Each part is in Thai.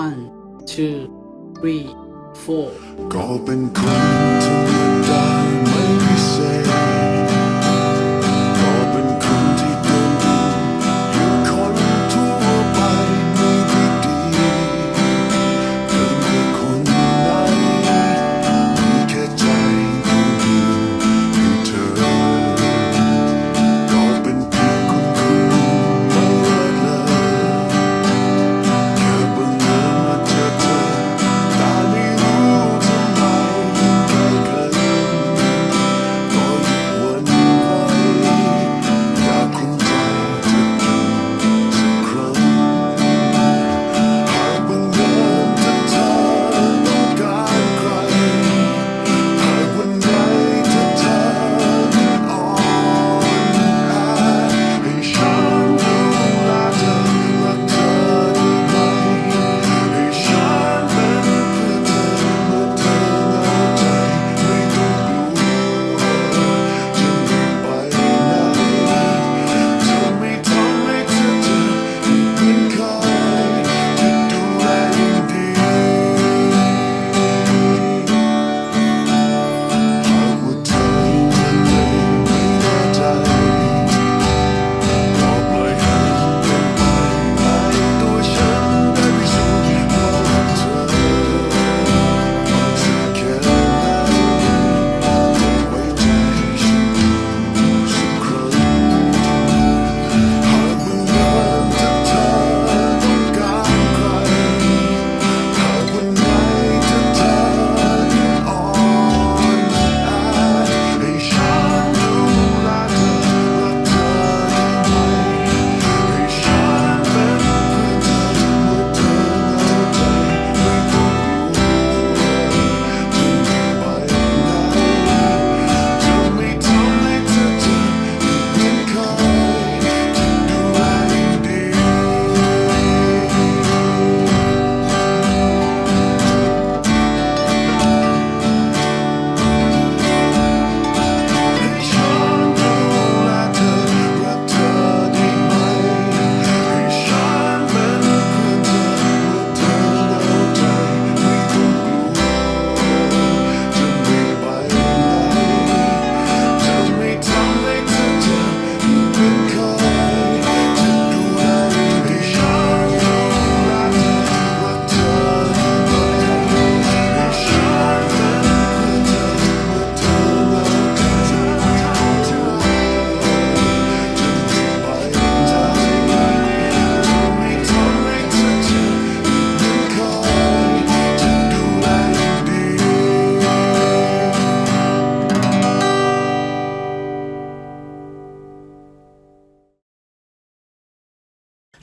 one two three four ก็เป็นคนธรรมดา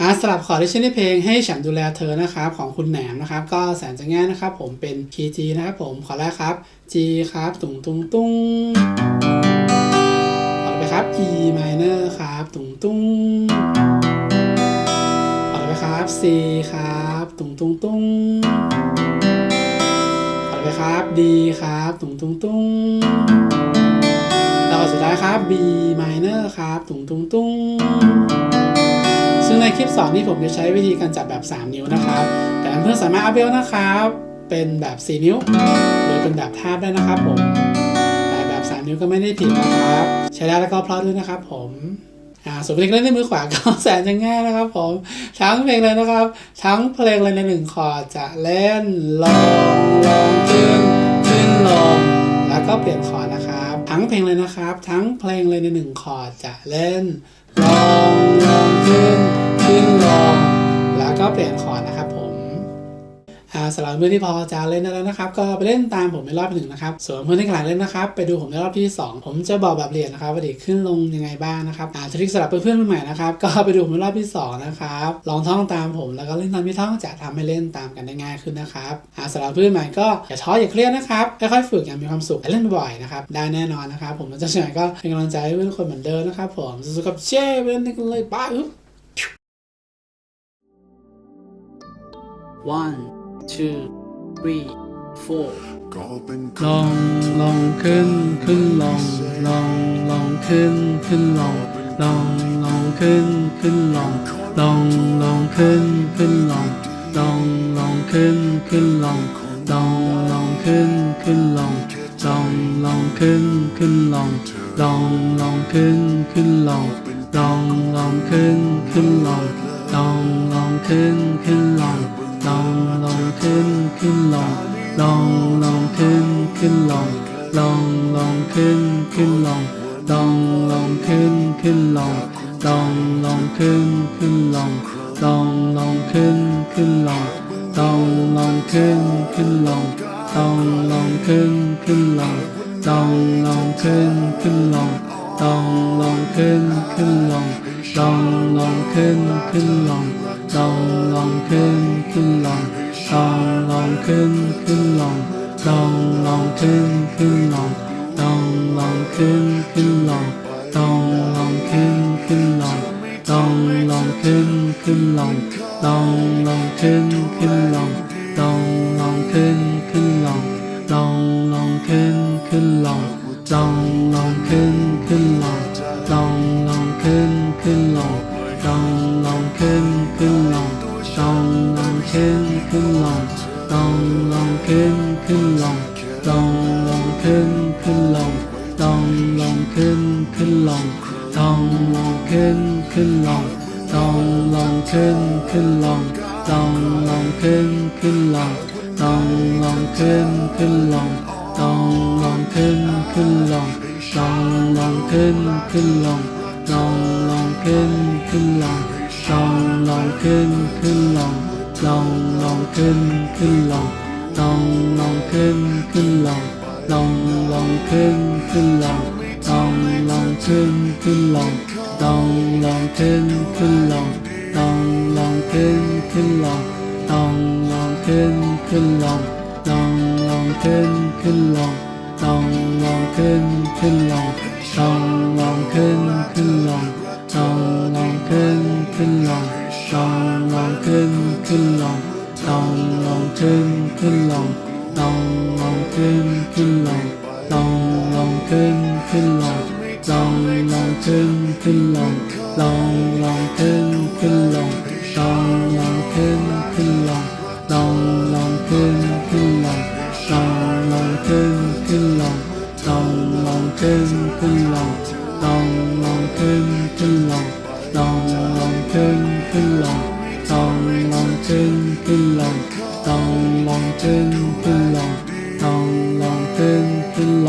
อ่าสลับคอร์ดที่ใช้ในเพลงให้ฉันดูแลเธอนะครับของคุณแหนมนะครับ ก็แสนจะง่ายนะครับ ผมเป็นคีย์ G นะครับผมขอแรกครับ G ครับตุงตุงตุงต่อไปครับ E minor ครับตุงตุงต่อไปครับ C ครับตุงตุงตุงต่อไปครับ D ครับตุงตุงตุงแล้วก็สุดท้ายครับ B minor ครับตุงตุงตุงซึ่ง ในคลิปสอนนี้ผมจะใช้วิธีการจับแบบ 3 นิ้วนะครับ แต่เพื่อนสามารถอัพเวลนะครับ เป็นแบบ 4 นิ้ว หรือเป็นแบบทาบได้นะครับผม แต่แบบ 3 นิ้วก็ไม่ได้ผิดนะครับ ใช้ได้แล้วก็เพราะด้วยนะครับผมอ่าส่วนเพลงเล่นในมือขวาก็แสนจะง่ายนะครับผม ทั้งเพลงเลยนะครับ ทั้งเพลงเลยในหนึ่งคอร์ดจะเล่นลงลงขึ้นขึ้นลงแลี่ยนคอร์ดนะครับ ทั้งเพลงเลยนะครับ ทั้งเพลงเลยในหนึ่งคอร์ดจะเล่น ลองลองขึ้นขึ้นลงแล้วก็เปลี่ยนคอร์ดนะครับ สำหรับเพื่อนที่พอจะเล่นได้แล้วนะครับ ก็ไปเล่นตามผมในรอบหนึ่งนะครับ ส่วนเพื่อนที่กำลังเล่นนะครับ ไปดูผมในรอบที่สองผมจะบอกแบบละเอียดนะครับว่าเด็กขึ้นลงยังไงบ้างนะครับอ่าทริคสำหรับเพื่อนๆใหม่นะครับ ก็ไปดูผมในรอบที่สองนะครับ ลองท่องตามผมแล้วก็เล่นตามที่ท่องจะทำให้เล่นตามกันได้ง่ายขึ้นนะครับอ่าสำหรับเพื่อนใหม่ก็อย่าท้ออย่าเครียดนะครับ ค่อยๆฝึกอย่างมีความสุขและเล่นบ่อยๆนะครับ ได้แน่นอนนะครับ ผมและเจ้าชายก็เป็นกำลังใจให้เพื่อนคนเหมือนเดิมนะครับ ผมสู้ๆกับเช่ไปเล่นกันเลยไปอึ๊บ one two three four ก็เป็นลองลองขึ้นขึ้นลองลองลองขึ้นขึ้นลองลองลองขึ้นขึ้นลองลองลองขึ้นขึ้นลองลองลองขึ้นขึ้นลองลองลองขึ้นขึ้นลองลองลองขึ้นขึ้นลองลองลองขึ้นขึ้นลองลองลองขึ้นขึ้นลองลองลองขึ้นขึ้นลอง ลองลองขึ้นขึ้นลองลองลองขึ้นขึ้นลองลองลองขึ้นขึ้นลองลองลองขึ้นขึ้นลองลองลองขึ้นขึ้นลองลองลองขึ้นขึ้นลองลองลองขึ้นขึ้นลองลองลองขึ้นขึ้นลองลองลองขึ้นขึ้นลองลองลองขึ้นขึ้นลองลองลองขึ้นขึ้นลอง ลองลองขึ้นขึ้นลองลองลองขึ้นขึ้นลองลองลองขึ้นขึ้นลองลองลองขึ้นขึ้นลองลองลองขึ้นขึ้นลองลองลองขึ้นขึ้นลองลองลองขึ้นขึ้นลองลองลองขึ้นขึ้นลองลองลองขึ้นขึ้นลองลอง ขึ้นขึ้นลองลองลองขึ้นขึ้นลองลองลองขึ้นขึ้นลองลองลองขึ้นขึ้นลองลองลองขึ้นขึ้นลองลองลองขึ้นขึ้นลองลองลองขึ้นขึ้นลองลองลองขึ้นขึ้นลองลองลองขึ้นขึ้นลองลองลองขึ้นขึ้นลองลองลองขึ้นขึ้นลองลองลองขึ้นขึ้นลอง ลองลองขึ้นขึ้นลองลองลองขึ้นขึ้นลองลองลองขึ้นขึ้นลองลองลองขึ้นขึ้นลองลองลอง ขึ้นขึ้นลองลองลองขึ้นขึ้นลองลองลองขึ้นขึ้นลองลองลองขึ้นขึ้นลองลองลองขึ้นขึ้นล